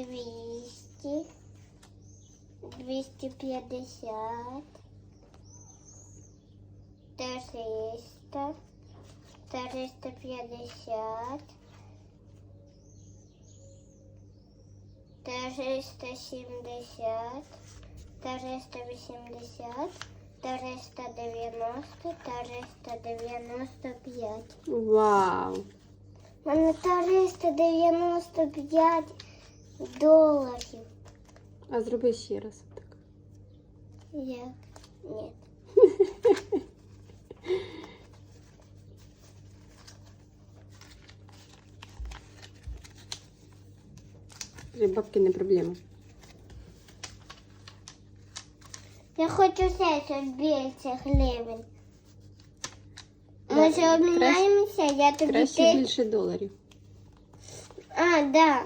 двісті, двісті п'ятдесят, триста, триста п'ятдесят, триста сімдесят, триста вісімдесят, триста дев'яносто, триста дев'яносто п'ять. Вау! У мене 395 доларів. А зроби ще раз так. Як? Ні. Скажи, бабки не проблема. Я хочу все, що більше гривень. Да, Може краще- обміняємося, я тобі Краще ти. більше доларів. А, да.